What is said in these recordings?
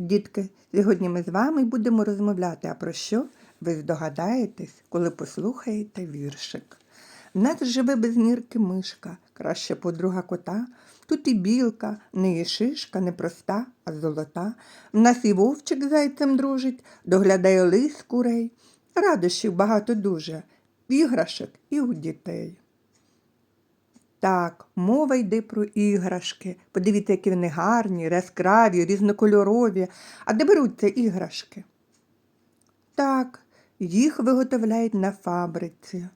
Дітки, сьогодні ми з вами будемо розмовляти, а про що ви здогадаєтесь, коли послухаєте віршик. В нас живе без мірки мишка, краща подруга кота. Тут і білка, неї шишка не проста, а золота. В нас і вовчик зайцем дружить, доглядає лис курей. Радощів багато дуже, іграшок і у дітей. Так, мова йде про іграшки. Подивіться, які вони гарні, яскраві, різнокольорові. А де беруться іграшки? Так, їх виготовляють на фабриці.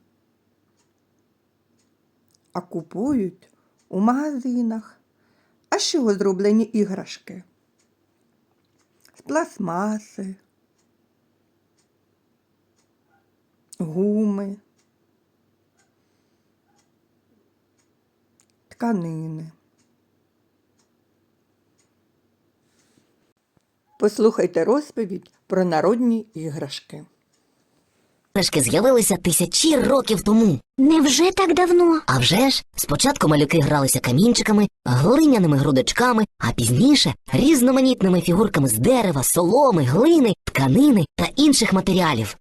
А купують у магазинах. А з чого зроблені іграшки? З пластмаси, гуми. Тканини. Послухайте розповідь про народні іграшки. Іграшки з'явилися тисячі років тому. Невже так давно? А вже ж, спочатку малюки гралися камінчиками, глиняними грудочками, а пізніше різноманітними фігурками з дерева, соломи, глини, тканини та інших матеріалів.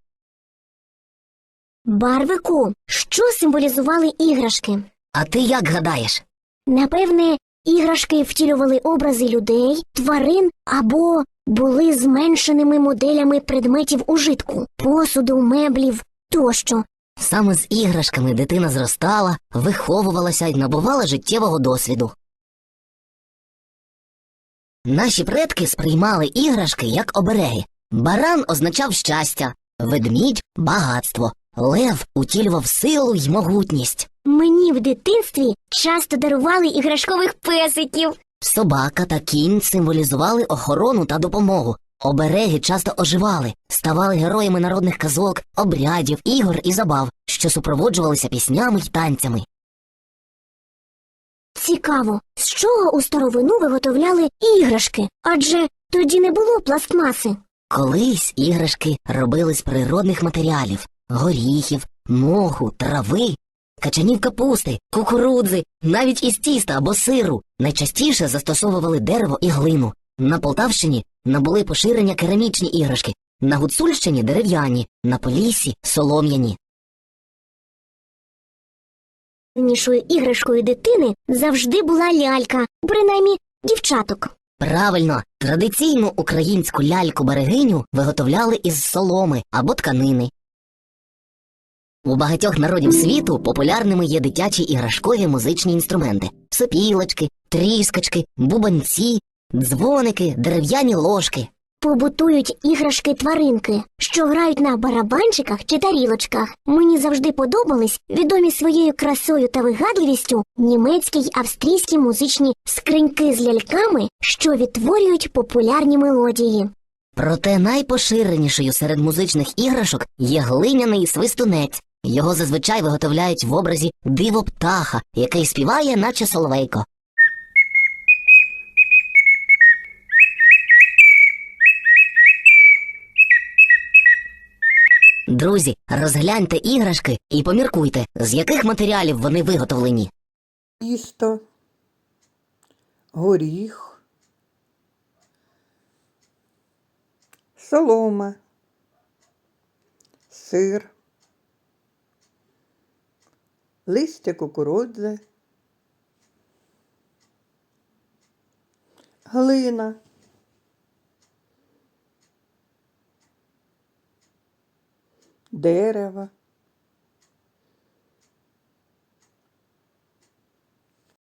Барвику, що символізували іграшки? А ти як гадаєш? Напевне, іграшки втілювали образи людей, тварин або були зменшеними моделями предметів ужитку, посуду, меблів тощо. Саме з іграшками дитина зростала, виховувалася і набувала життєвого досвіду. Наші предки сприймали іграшки як обереги. Баран означав щастя, ведмідь багатство, лев утілював силу й могутність. Мені в дитинстві часто дарували іграшкових песиків. Собака та кінь символізували охорону та допомогу. Обереги часто оживали, ставали героями народних казок, обрядів, ігор і забав, що супроводжувалися піснями й танцями. Цікаво, з чого у старовину виготовляли іграшки, адже тоді не було пластмаси. Колись іграшки робили з природних матеріалів горіхів, моху, трави, качанів капусти, кукурудзи, навіть із тіста або сиру. Найчастіше застосовували дерево і глину. На Полтавщині набули поширення керамічні іграшки, на Гуцульщині дерев'яні, на Поліссі солом'яні. Нішою іграшкою дитини завжди була лялька, принаймні дівчаток. Правильно, традиційну українську ляльку-берегиню виготовляли із соломи або тканини. У багатьох народів світу популярними є дитячі іграшкові музичні інструменти сопілочки, тріскачки, бубанці, дзвоники, дерев'яні ложки. Побутують іграшки тваринки, що грають на барабанчиках чи тарілочках. Мені завжди подобались відомі своєю красою та вигадливістю німецькі й австрійські музичні скриньки з ляльками, що відтворюють популярні мелодії. Проте найпоширенішою серед музичних іграшок є глиняний свистунець. Його зазвичай виготовляють в образі диво птаха, який співає, наче соловейко. Друзі, розгляньте іграшки і поміркуйте, з яких матеріалів вони виготовлені. Тісто, горіх, солома, сир, листя кукурудзи, глина, дерево,